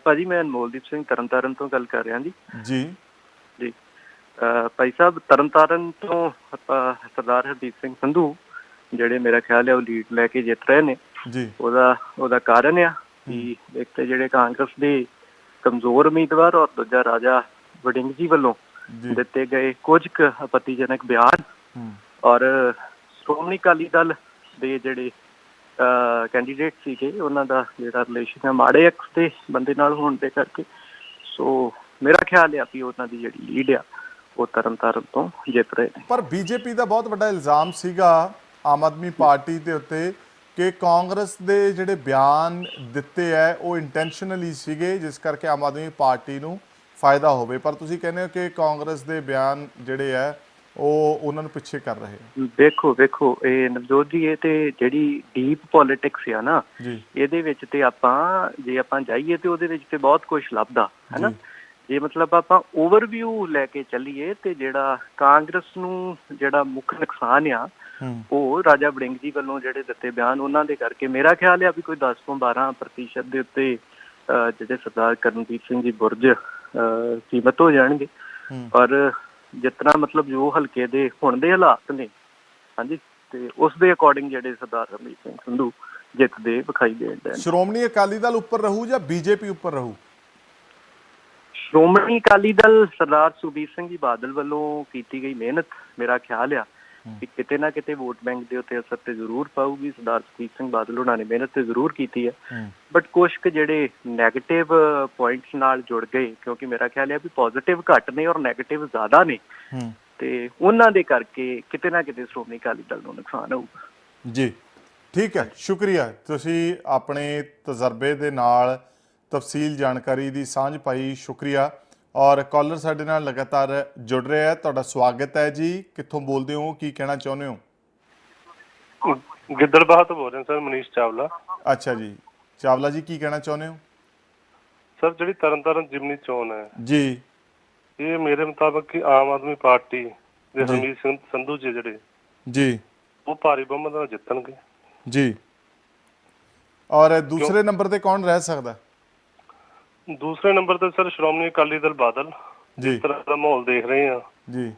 ਭਾਜੀ ਮੈਂ ਅਨਮੋਲਦੀਪ ਸਿੰਘ ਤਰਨਤਾਰਨ ਤੋਂ ਗੱਲ ਕਰ ਰਿਹਾ ਜੀ। ਜੀ। ਭਾਈ ਸਾਹਿਬ ਤਰਨਤਾਰਨ ਤੋਂ ਸਰਦਾਰ ਹਰਦੀਪ ਸਿੰਘ ਸੰਧੂ ਜਿਹੜੇ ਮੇਰਾ ਖਿਆਲ ਹੈ ਉਹ ਲੀਡ ਲੈ ਕੇ ਜਿੱਤ ਰਹੇ ਨੇ ਜੀ। ਉਹਦਾ ਉਹਦਾ ਕਾਰਨ ਆ ਕਿ ਇੱਕ ਤੇ ਜਿਹੜੇ ਕਾਂਗਰਸ ਦੇ ਕਮਜ਼ੋਰ ਉਮੀਦਵਾਰ ਔਰ ਦੂਜਾ ਰਾਜਾ ਵੜਿੰਗ ਜੀ ਵੱਲੋਂ ਦਿੱਤੇ ਗਏ ਕੁਝ ਕੁ ਆਪੱਤੀਜਨਕ ਬਿਆਨ ਔਰ ਸ਼੍ਰੋਮਣੀ ਅਕਾਲੀ ਦਲ ਦੇ ਜਿਹੜੇ ਕੈਂਡੀਡੇਟ ਸੀਗੇ ਉਹਨਾਂ ਦਾ ਜਿਹੜਾ ਰਿਲੇਸ਼ਨ ਹੈ ਮਾੜੇ ਐਕਸ ਦੇ ਬੰਦੇ ਨਾਲ ਹੋਣ ਦੇ ਕਰਕੇ ਸੋ ਮੇਰਾ ਖਿਆਲ ਹੈ ਕਿ ਉਹਨਾਂ ਦੀ ਜਿਹੜੀ ਲੀਡ ਆ ਉਹ ਤਰਨਤਾਰਨ ਤੋਂ ਜਿੱਤ ਰਹੇ ਨੇ। ਪਰ ਬੀਜੇਪੀ ਦਾ ਬਹੁਤ ਵੱਡਾ ਇਲਜ਼ਾਮ ਸੀਗਾ ਆਮ ਆਦਮੀ ਪਾਰਟੀ ਦੇ ਉੱਤੇ ਕਿ ਕਾਂਗਰਸ ਦੇ ਜਿਹੜੇ ਬਿਆਨ ਦਿੱਤੇ ਐ ਉਹ ਇੰਟੈਂਸ਼ਨਲੀ ਸੀਗੇ ਜਿਸ ਕਰਕੇ ਆਮ ਆਦਮੀ ਪਾਰਟੀ ਨੂੰ ਫਾਇਦਾ ਹੋਵੇ। ਪਰ ਤੁਸੀਂ ਕਹਿੰਦੇ ਹੋ ਕਿ ਕਾਂਗਰਸ ਦੇ ਬਿਆਨ ਜਿਹੜੇ ਐ ਉਹ ਉਹਨਾਂ ਨੂੰ ਪਿੱਛੇ ਕਰ ਰਹੇ ਵੇਖੋ ਵੇਖੋ ਇਹ ਨਵਜੋਤ ਜੀ ਇਹ ਤੇ ਜਿਹੜੀ ਡੀਪ ਪੋਲਿਟਿਕਸ ਆ ਨਾ ਇਹਦੇ ਵਿੱਚ ਤੇ ਆਪਾਂ ਜੇ ਆਪਾਂ ਜਾਈਏ ਤੇ ਉਹਦੇ ਵਿੱਚ ਤੇ ਬਹੁਤ ਕੁਝ ਲੱਭਦਾ ਹੈਨਾ ਜੇ ਮਤਲਬ ਆਪਾਂ ਓਵਰਵਿਊ ਲੈ ਕੇ ਚੱਲੀਏ ਤੇ ਜਿਹੜਾ ਕਾਂਗਰਸ ਨੂੰ ਜਿਹੜਾ ਮੁੱਖ ਨੁਕਸਾਨ ਆ ਉਹ ਰਾਜਾ ਵੜਿੰਗ ਜੀ ਵੱਲੋਂ ਜਿਹੜੇ ਦਿੱਤੇ ਬਿਆਨ ਉਹਨਾਂ ਦੇ ਕਰਕੇ ਮੇਰਾ ਖਿਆਲ ਹੈ ਵੀ ਕੋਈ 10 ਤੋਂ 12 ਪ੍ਰਤੀਸ਼ਤ ਦੇ ਉੱਤੇ ਜਿਹੜੇ ਸਰਦਾਰ ਕਰਨਦੀਪ ਸਿੰਘ ਜੀ ਬੁਰਜ ਸੀਮਤ ਹੋ ਜਾਣਗੇ। ਔਰ ਜਿਤਨਾ ਮਤਲਬ ਜੋ ਹਲਕੇ ਦੇ ਹੁਣ ਦੇ ਹਾਲਾਤ ਨੇ ਹਾਂਜੀ ਤੇ ਉਸ ਦੇ ਅਕੋਰਡਿੰਗ ਜਿਹੜੇ ਸਰਦਾਰ ਰਮੀਤ ਸਿੰਘ ਸੰਧੂ ਜਿੱਤਦੇ ਵਿਖਾਈ ਦੇ ਰਹੇ ਨੇ। ਸ਼੍ਰੋਮਣੀ ਅਕਾਲੀ ਦਲ ਉੱਪਰ ਰਹੂ ਜਾਂ ਬੀਜੇਪੀ ਉੱਪਰ ਰਹੂ? ਸ਼੍ਰੋਮਣੀ ਅਕਾਲੀ ਦਲ ਸਰਦਾਰ ਸੁਖਬੀਰ ਸਿੰਘ ਜੀ ਬਾਦਲ ਵੱਲੋਂ ਕੀਤੀ ਗਈ ਮਿਹਨਤ ਮੇਰਾ ਖਿਆਲ ਆ ਕਿ ਕਿਤੇ ਨਾ ਕਿਤੇ ਵੋਟ ਬੈਂਕ ਦੇ ਉੱਤੇ ਅਸਰ ਤੇ ਜ਼ਰੂਰ ਪਾਊਗੀ। ਸਰਦਾਰ ਸੁਖਬੀਰ ਸਿੰਘ ਬਾਦਲ ਉਹਨਾਂ ਨੇ ਮਿਹਨਤ ਤੇ ਜ਼ਰੂਰ ਕੀਤੀ ਹੈ। ਬਟ ਕੁਝ ਕੁ ਜਿਹੜੇ 네ਗੇਟਿਵ ਪੁਆਇੰਟਸ ਨਾਲ ਜੁੜ ਗਏ ਕਿਉਂਕਿ ਮੇਰਾ ਖਿਆਲ ਹੈ ਵੀ ਪੋਜ਼ਿਟਿਵ ਘੱਟ ਨੇ ਔਰ 네ਗੇਟਿਵ ਜ਼ਿਆਦਾ ਨੇ। ਤੇ ਉਹਨਾਂ ਦੇ ਕਰਕੇ ਕਿਤੇ ਨਾ ਕਿਤੇ ਸ਼੍ਰੋਮਣੀ ਅਕਾਲੀ ਦਲ ਨੂੰ ਨੁਕਸਾਨ ਹੋਊਗਾ ਜੀ। ਠੀਕ ਹੈ। ਸ਼ੁਕਰੀਆ। ਤੁਸੀਂ ਆਪਣੇ ਤਜਰਬੇ ਦੇ ਨਾਲ ਤਫਸੀਲ ਜਾਣਕਾਰੀ ਦੀ ਸਾਂਝ ਪਾਈ ਸ਼ੁਕਰੀਆ। ਔਰ ਕਾਲਰ ਸਾਡੇ ਨਾਲ ਲਗਾਤਾਰ ਜੁੜ ਰਿਹਾ ਹੈ ਤੁਹਾਡਾ ਸਵਾਗਤ ਹੈ ਜੀ। ਕਿੱਥੋਂ ਬੋਲਦੇ ਹੋ? ਕੀ ਕਹਿਣਾ ਚਾਹੁੰਦੇ ਹੋ? ਗਿੱਦੜਬਾਹ ਤੋਂ ਬੋਲ ਰਹੇ ਸਰ ਮਨੀਸ਼ ਚਾਵਲਾ। ਅੱਛਾ ਜੀ। ਚਾਵਲਾ ਜੀ ਕੀ ਕਹਿਣਾ ਚਾਹੁੰਦੇ ਹੋ? ਸਰ ਜਿਹੜੀ ਤਰਨਤਾਰਨ ਜਿਮਨੀ ਚੋਣ ਹੈ ਜੀ। ਇਹ ਮੇਰੇ ਮੁਤਾਬਕ ਕਿ ਆਮ ਆਦਮੀ ਪਾਰਟੀ ਦੇ ਹਰਮੀਤ ਸਿੰਘ ਸੰਧੂ ਜੀ ਜਿਹੜੇ ਜੀ। ਉਹ ਭਾਰੀ ਬਹੁਮਤ ਨਾਲ ਜਿੱਤਣਗੇ। ਜੀ। ਔਰ ਦੂਸਰੇ ਨੰਬਰ ਤੇ ਕੌਣ ਰਹਿ ਸਕਦਾ? ਦੂਸਰੇ ਨੰਬਰ ਤੇ ਸਰ ਸ਼੍ਰੋਮਣੀ ਅਕਾਲੀ ਦਲ ਬਾਦਲ ਜੀ। ਇਸ ਤਰ੍ਹਾਂ ਦਾ ਮਾਹੌਲ ਦੇਖ ਰਹੇ ਆ ਜੀ।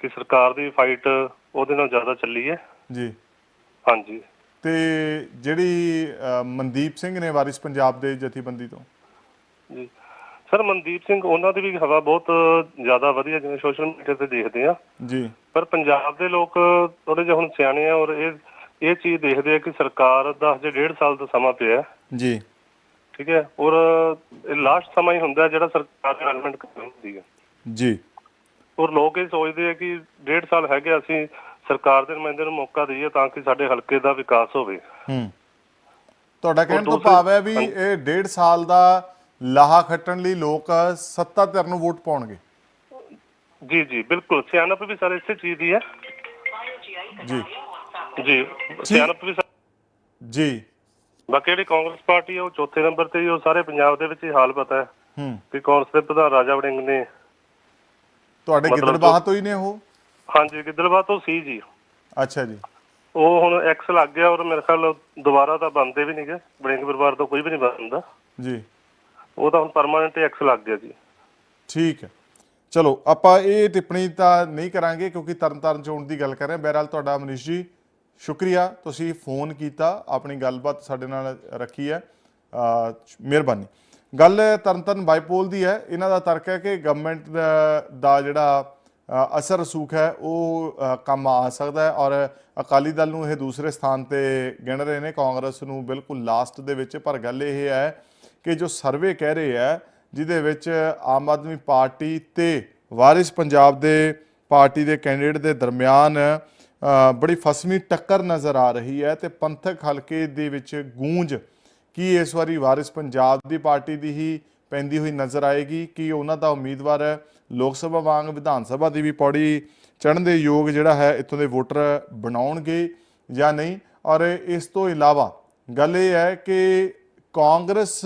ਕਿ ਸਰਕਾਰ ਦੀ ਫਾਈਟ ਉਹਦੇ ਨਾਲ ਜ਼ਿਆਦਾ ਚੱਲੀ ਹੈ। ਜੀ। ਹਾਂਜੀ। ਤੇ ਜਿਹੜੀ ਮਨਦੀਪ ਸਿੰਘ ਨੇ ਵਾਰਿਸ ਪੰਜਾਬ ਦੇ ਜਥੇਬੰਦੀ ਤੋਂ? ਜੀ। ਸਰ ਮਨਦੀਪ ਸਿੰਘ ਉਹਨਾਂ ਦੀ ਵੀ ਹਵਾ ਬਹੁਤ ਜ਼ਿਆਦਾ ਵਧੀਆ ਜਿਵੇਂ ਸੋਸ਼ਲ ਮੀਡੀਆ ਤੇ ਦੇਖਦੇ ਆ ਜੀ। ਪਰ ਪੰਜਾਬ ਦੇ ਲੋਕ ਥੋੜੇ ਜਿਹਾ ਹੁਣ ਸਿਆਣੇ ਆ ਔਰ ਇਹ ਇਹ ਚੀਜ਼ ਦੇਖਦੇ ਆ ਕਿ ਸਰਕਾਰ ਦਾ ਹਜੇ ਡੇਢ ਸਾਲ ਦਾ ਸਮਾਂ ਪਿਆ ਜੀ। ਠੀਕ ਹੈ? ਔਰ ਇਹ ਲਾਸਟ ਸਮਾਂ ਹੀ ਹੁੰਦਾ ਜਿਹੜਾ ਸਰਕਾਰ ਡਿਵੈਲਪਮੈਂਟ ਕਰਨੀ ਹੁੰਦੀ ਹੈ। ਜੀ। ਔਰ ਲੋਕ ਇਹ ਸੋਚਦੇ ਆ ਕਿ ਡੇਢ ਸਾਲ ਹੈਗੇ ਅਸੀਂ ਸਰਕਾਰ ਦੇ ਨੁਮਾਇੰਦੇ ਨੂੰ ਮੌਕਾ ਦਈਏ ਤਾਂ ਕਿ ਸਾਡੇ ਹਲਕੇ ਦਾ ਵਿਕਾਸ ਹੋਵੇ। ਹੂੰ। ਤੁਹਾਡਾ ਕਹਿਣ ਤੋਂ ਭਾਵ ਹੈ ਵੀ ਇਹ ਡੇਢ ਸਾਲ ਦਾ ਲਾਹਾ ਖੱਟਣ ਲਈ ਲੋਕ ਸੱਤਾ ਧਿਰ ਨੂੰ ਵੋਟ ਪਾਉਣਗੇ। ਜੀ ਜੀ ਬਿਲਕੁਲ। ਸਿਆਣਪ ਵੀ ਸਾਰੇ ਇਸੇ ਚੀਜ਼ ਦੀ ਹੈ। ਜੀ। ਜੀ ਸਿਆਣਪ ਵੀ ਜੀ। ਬਾਕੀ ਜਿਹੜੀ ਕਾਂਗਰਸ ਪਾਰਟੀ ਹੈ ਉਹ ਚੌਥੇ ਨੰਬਰ ਤੇ ਹੀ ਉਹ ਸਾਰੇ ਪੰਜਾਬ ਦੇ ਵਿੱਚ ਹੀ ਹਾਲ ਪਤਾ ਹੈ ਹੂੰ। ਕਿ ਕਾਂਗਰਸ ਦੇ ਪ੍ਰਧਾਨ ਰਾਜਾ ਵੜਿੰਗ ਨੇ ਤੁਹਾਡੇ ਗਿੱਦੜਬਾਹ ਤੋਂ ਹੀ ਨੇ ਉਹ? ਹਾਂਜੀ ਗਿੱਦੜਬਾਹ ਤੋਂ ਸੀ ਜੀ। ਅੱਛਾ ਜੀ। ਉਹ ਹੁਣ ਐਕਸ ਲੱਗ ਗਿਆ ਔਰ ਮੇਰੇ ਖਿਆਲ ਦੁਬਾਰਾ ਤਾਂ ਬੰਦੇ ਵੀ ਨਹੀਂਗੇ। ਵੜਿੰਗ ਪਰਿਵਾਰ ਤੋਂ ਕੋਈ ਵੀ ਨਹੀਂ ਬਣਦਾ। ਜੀ। ਉਹ ਤਾਂ ਹੁਣ ਪਰਮਾਨੈਂਟ ਐਕਸ ਲੱਗ ਗਿਆ ਜੀ। ਠੀਕ ਹੈ। ਚਲੋ ਆਪਾਂ ਇਹ ਟਿੱਪਣੀ ਤਾਂ ਨਹੀਂ ਕਰਾਂਗੇ ਕਿਉਂਕਿ ਤਰਨਤਾਰਨ ਚੋਣ ਦੀ ਗੱਲ ਕਰ ਰਹੇ ਹਾਂ। ਬਹਿਰਹਾਲ ਤੁਹਾਡਾ ਮਨੀਸ਼ ਜੀ ਸ਼ੁਕਰੀਆ, ਤੁਸੀਂ ਫੋਨ ਕੀਤਾ, ਆਪਣੀ ਗੱਲਬਾਤ ਸਾਡੇ ਨਾਲ ਰੱਖੀ ਹੈ। ਮਿਹਰਬਾਨੀ। ਗੱਲ ਤਰਨਤਾਰਨ ਬਾਈਪੋਲ ਦੀ ਹੈ। ਇਹਨਾਂ ਦਾ ਤਰਕ ਹੈ ਕਿ ਗਵਰਨਮੈਂਟ ਦਾ ਜਿਹੜਾ ਅਸਰ ਰਸੂਖ ਹੈ, ਉਹ ਕੰਮ ਆ ਸਕਦਾ ਹੈ ਔਰ ਅਕਾਲੀ ਦਲ ਨੂੰ ਇਹ ਦੂਸਰੇ ਸਥਾਨ ਤੇ ਗਿਣ ਰਹੇ ਨੇ। ਕਾਂਗਰਸ ਨੂੰ ਬਿਲਕੁਲ ਲਾਸਟ ਦੇ ਵਿੱਚ, ਪਰ ਗੱਲ ਇਹ ਹੈ ਕਿ ਜੋ ਸਰਵੇ ਕਹਿ ਰਹੇ ਹੈ, ਜਿਹਦੇ ਵਿੱਚ ਆਮ ਆਦਮੀ ਪਾਰਟੀ ਤੇ ਵਾਰਿਸ ਪੰਜਾਬ ਦੇ ਪਾਰਟੀ ਦੇ ਕੈਂਡੀਡੇਟ ਦੇ ਦਰਮਿਆਨ ਬੜੀ ਫਸਮੀ ਟੱਕਰ ਨਜ਼ਰ ਆ ਰਹੀ ਹੈ ਤੇ ਪੰਥਕ ਹਲਕੇ ਦੇ ਵਿੱਚ ਗੂੰਜ ਕੀ ਇਸ ਵਾਰੀ ਵਾਰਿਸ ਪੰਜਾਬ ਦੀ ਪਾਰਟੀ ਦੀ ਹੀ ਪੈਂਦੀ ਹੋਈ ਨਜ਼ਰ ਆਏਗੀ? ਕਿ ਉਹਨਾਂ ਦਾ ਉਮੀਦਵਾਰ ਲੋਕ ਸਭਾ ਵਾਂਗ ਵਿਧਾਨ ਸਭਾ ਦੀ ਵੀ ਪੌੜੀ ਚੜ੍ਹਨ ਦੇ ਯੋਗ ਜਿਹੜਾ ਹੈ ਇੱਥੋਂ ਦੇ ਵੋਟਰ ਬਣਾਉਣਗੇ ਜਾਂ ਨਹੀਂ? ਔਰ ਇਸ ਤੋਂ ਇਲਾਵਾ ਗੱਲ ਇਹ ਹੈ ਕਿ ਕਾਂਗਰਸ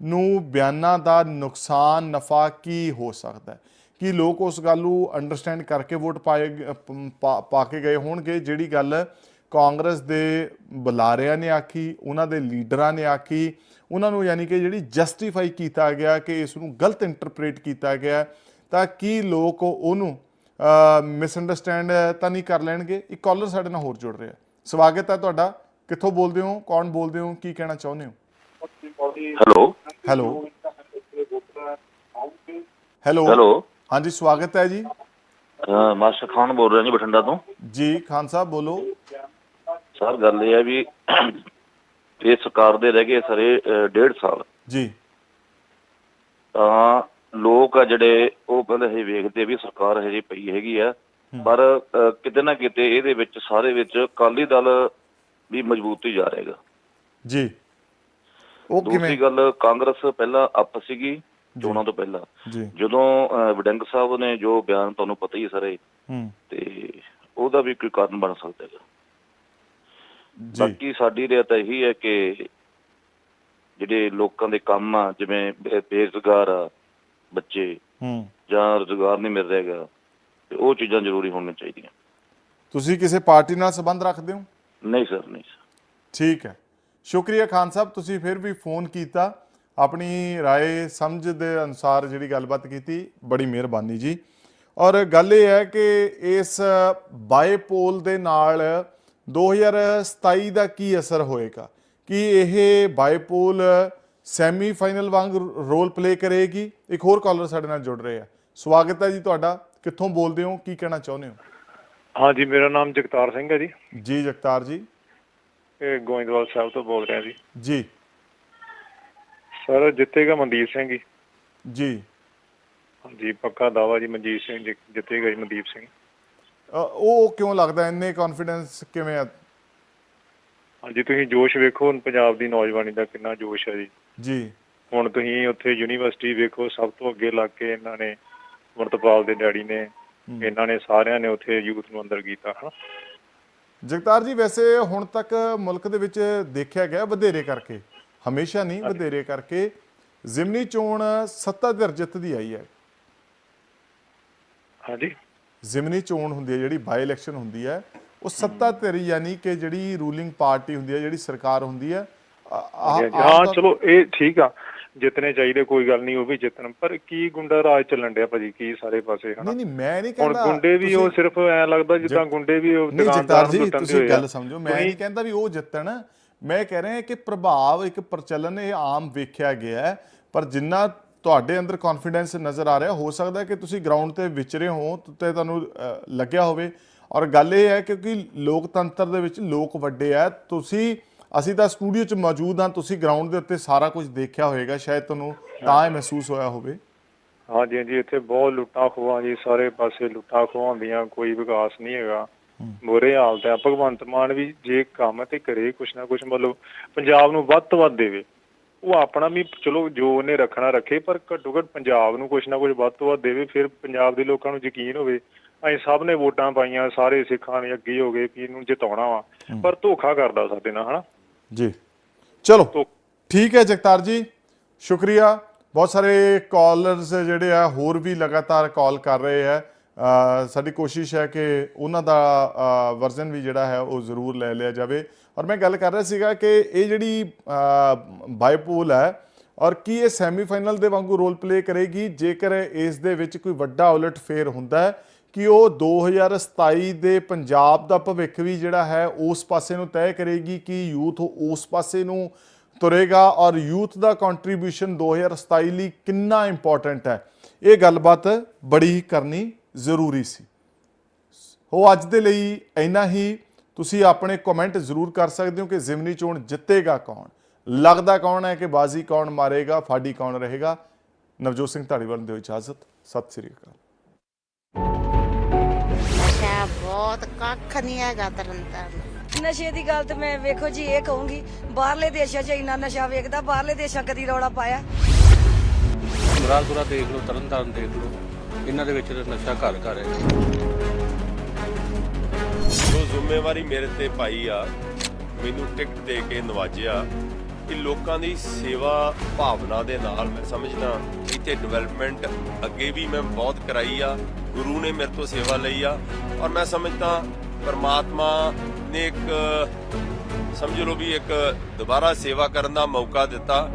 ਨੂੰ ਬਿਆਨਾਂ ਦਾ ਨੁਕਸਾਨ, ਨਫਾ ਕੀ ਹੋ ਸਕਦਾ ਹੈ? ਕਿ ਲੋਕ ਉਸ ਗੱਲ ਨੂੰ ਅੰਡਰਸਟੈਂਡ ਕਰਕੇ ਵੋਟ ਪਾਏ ਪ- ਕੇ ਗਏ ਹੋਣਗੇ। ਜਿਹੜੀ ਗੱਲ ਕਾਂਗਰਸ ਦੇ ਬੁਲਾਰਿਆਂ ਨੇ ਆਖੀ ਉਹਨਾਂ ਦੇ ਲੀਡਰਾਂ ਨੇ ਆਖੀ ਉਹਨਾਂ ਨੂੰ ਯਾਨੀ ਕਿ ਜਿਹੜੀ ਜਸਟੀਫਾਈ ਕੀਤਾ ਗਿਆ ਕਿ ਇਸ ਨੂੰ ਗਲਤ ਇੰਟਰਪ੍ਰੀਟ ਕੀਤਾ ਗਿਆ ਤਾਂ ਕੀ ਲੋਕ ਉਹਨੂੰ ਮਿਸਅੰਡਰਸਟੈਂਡ ਤਾਂ ਨਹੀਂ ਕਰ ਲੈਣਗੇ? ਇੱਕ ਕਾਲਰ ਸਾਡੇ ਨਾਲ ਹੋਰ ਜੁੜ ਰਿਹਾ। ਸਵਾਗਤ ਹੈ ਤੁਹਾਡਾ। ਕਿੱਥੋਂ ਬੋਲਦੇ ਹੋ? ਕੌਣ ਬੋਲਦੇ ਹੋ? ਕੀ ਕਹਿਣਾ ਚਾਹੁੰਦੇ ਹੋ? ਹੈਲੋ ਹੈਲੋ ਹੈਲੋ ਹੈਲੋ ਹਾਂਜੀ ਸਵਾਗਤ ਹੈ ਜੀ। ਮਾਸਟਰ ਖਾਨ ਬੋਲ ਰਿਹਾ ਜੀ ਬਠਿੰਡਾ ਤੋਂ। ਜੀ ਖਾਨ ਸਾਹਿਬ ਬੋਲੋ। ਸਰ ਗੱਲ ਇਹ ਹੈ ਵੀ ਇਹ ਸਰਕਾਰ ਦੇ ਰਹਿ ਗਏ ਸਾਰੇ ਅਹ, ਡੇਢ ਸਾਲ। ਜੀ। ਤਾਂ ਲੋਕ ਆ ਜਿਹੜੇ ਉਹ ਪਹਿਲੇ ਇਹ ਵੇਖਦੇ ਵੀ ਸਰਕਾਰ ਹਜੇ ਪਈ ਹੈਗੀ ਆ। ਪਰ ਕਿਤੇ ਨਾ ਕਿਤੇ ਇਹਦੇ ਵਿੱਚ ਸਾਰੇ ਵਿੱਚ ਅਕਾਲੀ ਦਲ ਵੀ ਮਜ਼ਬੂਤੀ ਜਾ ਰਹੇਗਾ ਜੀ। ਉਹ ਕਿਵੇਂ? ਦੂਸਰੀ ਗੱਲ ਕਾਂਗਰਸ ਪਹਿਲਾਂ ਅੱਪ ਸੀਗੀ। ਚੋਣਾਂ ਤੋਂ ਪਹਿਲਾਂ। ਜਦੋਂ ਵੜਿੰਗ ਸਾਹਿਬ ਨੇ ਜੋ ਬਿਆਨ ਤੁਹਾਨੂੰ ਪਤਾ ਹੀ ਹੈ ਸਾਰੇ ਹੂੰ। ਤੇ ਉਹਦਾ ਵੀ ਕੋਈ ਕਾਰਨ ਬਣ ਸਕਦਾ ਜੀ। ਬਾਕੀ ਸਾਡੀ ਰਿਆ ਤਾਂ ਇਹੀ ਹੈ ਕਿ ਜਿਹੜੇ ਲੋਕਾਂ ਦੇ ਕੰਮ ਆ ਜਿਵੇਂ ਬੇਰੁਜ਼ਗਾਰ ਆ ਬੱਚੇ ਹੂੰ। ਜਾਂ ਰੁਜ਼ਗਾਰ ਨਹੀਂ ਮਿਲ ਰਿਹਾਗਾ ਤੇ ਉਹ ਚੀਜ਼ਾਂ ਜ਼ਰੂਰੀ ਹੋਣੀਆਂ ਚਾਹੀਦੀਆਂ। ਤੁਸੀਂ ਕਿਸੇ ਪਾਰਟੀ ਨਾਲ ਸੰਬੰਧ ਰੱਖਦੇ ਹੋ? ਨਹੀਂ ਸਰ ਨਹੀਂ ਸਰ। ਠੀਕ ਹੈ। ਸ਼ੁਕਰੀਆ ਖਾਨ ਸਾਹਿਬ ਤੁਸੀਂ ਫਿਰ ਵੀ ਫੋਨ ਕੀਤਾ। ਆਪਣੀ رائے ਸਮਝ ਦੇ ਅਨੁਸਾਰ ਜਿਹੜੀ ਗੱਲਬਾਤ ਕੀਤੀ ਬੜੀ ਮਿਹਰਬਾਨੀ ਜੀ ਔਰ ਗੱਲ ਇਹ ਹੈ ਕਿ ਇਸ ਬਾਈਪੋਲ ਦੇ ਨਾਲ 2027 ਦਾ ਕੀ ਅਸਰ ਹੋਏਗਾ ਕਿ ਇਹ ਬਾਈਪੋਲ ਸੈਮੀ ਫਾਈਨਲ ਵਾਂਗ ਰੋਲ ਪਲੇ ਕਰੇਗੀ ਇੱਕ ਹੋਰ ਕਾਲਰ ਸਾਡੇ ਨਾਲ ਜੁੜ ਰਹੇ ਆ ਸਵਾਗਤ ਹੈ ਜੀ ਤੁਹਾਡਾ ਕਿੱਥੋਂ ਬੋਲਦੇ ਹੋ ਕੀ ਕਹਿਣਾ ਚਾਹੁੰਦੇ ਹੋ ਹਾਂਜੀ ਮੇਰਾ ਨਾਮ ਜਗਤਾਰ ਸਿੰਘ ਹੈ ਜੀ ਜੀ ਜਗਤਾਰ ਜੀ ਇਹ ਗੋਇੰਦਵਾਲ ਸਾਹਿਬ ਤੋਂ ਬੋਲ ਰਿਹਾ ਜੀ ਜੀ ਸਰ ਜਿੱਤੇਗਾ ਮਨਦੀਪ ਸਿੰਘ ਜੀ। ਜੀ। ਹਾਂਜੀ ਪੱਕਾ ਦਾਵਾ ਜੀ ਮਨਜੀਤ ਸਿੰਘ ਜਿ- ਜਿੱਤੇਗਾ ਜੀ ਮਨਦੀਪ ਸਿੰਘ। ਉਹ ਕਿਉਂ ਲੱਗਦਾ ਇੰਨੇ ਕੌਨਫੀਡੈਂਸ ਕਿਵੇਂ ਆ? ਹਾਂਜੀ ਤੁਸੀਂ ਜੋਸ਼ ਵੇਖੋ ਹੁਣ ਪੰਜਾਬ ਦੀ ਨੌਜਵਾਨੀ ਦਾ ਕਿੰਨਾ ਜੋਸ਼ ਹੈ ਜੀ। ਜੀ। ਹੁਣ ਤੁਸੀਂ ਉੱਥੇ ਯੂਨੀਵਰਸਿਟੀ ਵੇਖੋ ਸਭ ਤੋਂ ਅੱਗੇ ਲੱਗ ਕੇ ਇਹਨਾਂ ਨੇ ਮਰਤਪਾਲ ਦੇ ਡੈਡੀ ਨੇ ਇਹਨਾਂ ਨੇ ਸਾਰਿਆਂ ਨੇ ਉੱਥੇ ਯੂਥ ਨੂੰ ਅੰਦਰ ਕੀਤਾ ਹਨਾ। ਜਗਤਾਰ ਜੀ ਵੈਸੇ ਹੁਣ ਤੱਕ ਮੁਲਕ ਦੇ ਵਿੱਚ ਦੇਖਿਆ ਗਿਆ ਵਧੇਰੇ ਕਰਕੇ। ਹਮੇਸ਼ਾ ਨਹੀਂ ਵਧੇਰੇ ਕਰਕੇ ਜ਼ਿਮਨੀ ਚੋਣ ਸੱਤਾ ਧਿਰ ਜਿੱਤ ਦੀ ਆਈ ਹੈ। ਹਾਂਜੀ। ਜ਼ਿਮਨੀ ਚੋਣ ਹੁੰਦੀ ਹੈ ਜਿਹੜੀ ਬਾਈ ਇਲੈਕਸ਼ਨ ਹੁੰਦੀ ਹੈ ਉਹ ਸੱਤਾ ਧਿਰ ਯਾਨੀ ਕਿ ਜਿਹੜੀ ਰੂਲਿੰਗ ਪਾਰਟੀ ਹੁੰਦੀ ਹੈ ਜਿਹੜੀ ਸਰਕਾਰ ਹੁੰਦੀ ਹੈ ਹਾਂ ਚਲੋ ਇਹ ਠੀਕ ਆ। ਜਿੱਤਨੇ ਚਾਹੀਦੇ ਕੋਈ ਗੱਲ ਨਹੀਂ ਉਹ ਵੀ ਜਿੱਤਣ। ਪਰ ਕੀ ਗੁੰਡਾ ਰਾਜ ਚੱਲਣ ਡਿਆ ਭਾਜੀ? ਕੀ ਸਾਰੇ ਪਾਸੇ ਹਨਾ? ਨਹੀਂ ਨਹੀਂ ਮੈਂ ਨਹੀਂ ਹੁਣ ਕਹਿੰਦਾ ਗੁੰਡੇ ਵੀ ਉਹ ਸਿਰਫ ਐ ਲੱਗਦਾ ਜਿੱਦਾਂ ਗੁੰਡੇ ਵੀ ਉਹ ਦੁਕਾਨਦਾਰ ਨੂੰ ਜੀ ਲੁੱਟਣ ਦੇ ਤੁਸੀਂ ਹੋਏ। ਗੱਲ ਸਮਝੋ ਮੈਂ ਨਹੀਂ ਕਹਿੰਦਾ ਵੀ ਉਹ ਜਿੱਤਣ ਮੈਂ ਕਹਿ ਰਿਹਾ ਕਿ ਪ੍ਰਭਾਵ, ਇੱਕ ਪ੍ਰਚਲਨ ਇਹ ਆਮ ਵੇਖਿਆ ਗਿਆ ਹੈ, ਪਰ ਜਿੰਨਾ ਤੁਹਾਡੇ ਅੰਦਰ ਕੌਨਫੀਡੈਂਸ ਨਜ਼ਰ ਆ ਰਿਹਾ, ਹੋ ਸਕਦਾ ਕਿ ਤੁਸੀਂ ਗਰਾਊਂਡ ਤੇ ਵਿਚਰੇ ਹੋ, ਤੇ ਤੁਹਾਨੂੰ ਲੱਗਿਆ ਹੋਵੇ। ਔਰ ਗੱਲ ਇਹ ਹੈ ਕਿਉਂਕਿ ਲੋਕਤੰਤਰ ਦੇ ਵਿੱਚ ਲੋਕ ਵੱਡੇ ਆ, ਤੁਸੀਂ, ਅਸੀਂ ਤਾਂ ਸਟੂਡੀਓ 'ਚ ਮੌਜੂਦ ਹਾਂ, ਤੁਸੀਂ ਗਰਾਊਂਡ ਦੇ ਉੱਤੇ ਸਾਰਾ ਕੁਝ ਦੇਖਿਆ ਹੋਵੇਗਾ ਸ਼ਾਇਦ ਤੁਹਾਨੂੰ ਤਾਂ ਇਹ ਮਹਿਸੂਸ ਹੋਇਆ ਹੋਵੇ। ਹਾਂਜੀ ਹਾਂਜੀ, ਇੱਥੇ ਬਹੁਤ ਲੁੱਟਾਂ ਖੋਹਾਂ ਜੀ, ਸਾਰੇ ਪਾਸੇ ਲੁੱਟਾਂ ਖੋਹਾਂ ਦੀਆਂ ਕੋਈ ਵਿਕਾਸ ਨਹੀਂ ਹੈਗਾ। ਬੁਰੇ ਹਾਲਤ ਹੈ ਭਗਵੰਤ ਮਾਨ ਵੀ ਜੇ ਕੰਮ ਤੇ ਕਰੇ ਕੁਛ ਨਾ ਕੁਛ ਮਤਲਬ ਪੰਜਾਬ ਨੂੰ ਵੱਧ ਤੋਂ ਵੱਧ ਦੇਵੇ। ਉਹ ਆਪਣਾ ਵੀ ਚਲੋ ਜੋ ਉਹਨੇ ਰੱਖਣਾ ਰੱਖੇ ਪਰ ਘੱਟੋ ਘੱਟ ਪੰਜਾਬ ਨੂੰ ਕੁਛ ਨਾ ਕੁਛ ਵੱਧ ਤੋਂ ਵੱਧ ਦੇਵੇ। ਫਿਰ ਪੰਜਾਬ ਦੇ ਲੋਕਾਂ ਨੂੰ ਯਕੀਨ ਹੋਵੇ ਅਸੀਂ ਸਭ ਨੇ ਵੋਟਾਂ ਪਾਈਆਂ ਸਾਰੇ ਸਿੱਖਾਂ ਨੇ ਅੱਗੇ ਹੋ ਗਏ ਕਿ ਇਹਨੂੰ ਜਿਤਾਉਣਾ ਵਾ। ਪਰ ਧੋਖਾ ਕਰਦਾ ਸਾਡੇ ਨਾਲ ਹਨਾ? ਜੀ। ਚਲੋ ਠੀਕ ਹੈ ਜਗਤਾਰ ਜੀ। ਸ਼ੁਕਰੀਆ। ਬਹੁਤ ਸਾਰੇ ਕਾਲਰਸ ਜਿਹੜੇ ਆ ਹੋਰ ਵੀ ਲਗਾਤਾਰ ਕਾਲ ਕਰ ਰਹੇ ਆ। ਸਾਡੀ ਕੋਸ਼ਿਸ਼ ਹੈ ਕਿ ਉਹਨਾਂ ਦਾ ਵਰਜ਼ਨ ਵੀ ਜਿਹੜਾ ਹੈ ਉਹ ਜ਼ਰੂਰ ਲੈ ਲਿਆ ਜਾਵੇ। ਔਰ ਮੈਂ ਗੱਲ ਕਰ ਰਿਹਾ ਸੀਗਾ ਕਿ ਇਹ ਜਿਹੜੀ ਬਾਈਪੋਲ ਹੈ ਔਰ ਕੀ ਇਹ ਸੈਮੀਫਾਈਨਲ ਦੇ ਵਾਂਗੂ ਰੋਲ ਪਲੇ ਕਰੇਗੀ? ਜੇਕਰ ਇਸ ਦੇ ਵਿੱਚ ਕੋਈ ਵੱਡਾ ਉਲਟ ਫੇਰ ਹੁੰਦਾ ਹੈ ਕਿ ਉਹ 2027 ਦੇ ਪੰਜਾਬ ਦਾ ਭਵਿੱਖ ਵੀ ਜਿਹੜਾ ਹੈ ਉਸ ਪਾਸੇ ਨੂੰ ਤੈਅ ਕਰੇਗੀ ਕਿ ਯੂਥ ਉਸ ਪਾਸੇ ਨੂੰ ਤੁਰੇਗਾ ਔਰ ਯੂਥ ਦਾ ਕੰਟਰੀਬਿਊਸ਼ਨ 2027 ਲਈ ਕਿੰਨਾ ਇੰਪੋਰਟੈਂਟ ਹੈ। ਇਹ ਗੱਲਬਾਤ ਬੜੀ ਕਰਨੀ ਜ਼ਰੂਰੀ ਸੀ। ਹੋ ਅੱਜ ਦੇ ਲਈ ਇੰਨਾ ਹੀ। ਤੁਸੀਂ ਆਪਣੇ ਕਮੈਂਟ ਜ਼ਰੂਰ ਕਰ ਸਕਦੇ ਹੋ ਕਿ ਜ਼ਿਮਨੀ ਚੋਣ ਜਿੱਤੇਗਾ ਕੌਣ? ਲੱਗਦਾ ਕੌਣ ਹੈ ਕਿ ਬਾਜ਼ੀ ਕੌਣ ਮਾਰੇਗਾ ਫਾਡੀ ਕੌਣ ਰਹੇਗਾ? ਨਵਜੋਤ ਸਿੰਘ ਢਾਲੀਵਾਲ ਨੂੰ ਦਿਓ ਇਜਾਜ਼ਤ। ਸਤਿ ਸ੍ਰੀ ਅਕਾਲ। ਨਸ਼ਾ ਬਹੁਤ ਕੱਖ ਨਹੀਂ ਹੈਗਾ ਤਰਨਤਾਰਨ। ਨਸ਼ੇ ਦੀ ਗੱਲ ਤੇ ਮੈਂ ਵੇਖੋ ਜੀ ਇਹ ਕਹੂੰਗੀ ਬਾਹਰਲੇ ਦੇਸ਼ਾਂ 'ਚ ਇੰਨਾ ਨਸ਼ਾ ਵੇਖਦਾ ਬਾਹਰਲੇ ਦੇਸ਼ਾਂ ਕਦੀ ਰੌਲਾ ਪਾਇਆ। ਮੁਰਾਦਪੁਰਾ ਦੇਖ ਲਓ ਤਰਨਤਾਰਨ ਦੇਖ ਲਓ। ਇਹਨਾਂ ਦੇ ਵਿੱਚ ਨਸ਼ਾ ਘਰ ਘਰ ਹੈ। ਜੋ ਜ਼ਿੰਮੇਵਾਰੀ ਮੇਰੇ ਤੇ ਪਾਈ ਆ, ਮੈਨੂੰ ਟਿਕਟ ਦੇ ਕੇ ਨਵਾਜਿਆ ਕਿ ਲੋਕਾਂ ਦੀ ਸੇਵਾ ਭਾਵਨਾ ਦੇ ਨਾਲ ਮੈਂ ਸਮਝਦਾ ਇੱਥੇ ਡਿਵੈਲਪਮੈਂਟ ਅੱਗੇ ਵੀ ਮੈਂ ਬਹੁਤ ਕਰਾਈ ਆ, ਗੁਰੂ ਨੇ ਮੇਰੇ ਤੋਂ ਸੇਵਾ ਲਈ ਆ ਔਰ ਮੈਂ ਸਮਝਦਾ ਪਰਮਾਤਮਾ ਨੇ ਇੱਕ, ਸਮਝ ਲਓ ਵੀ ਇੱਕ ਦੁਬਾਰਾ ਸੇਵਾ ਕਰਨ ਦਾ ਮੌਕਾ ਦਿੱਤਾ।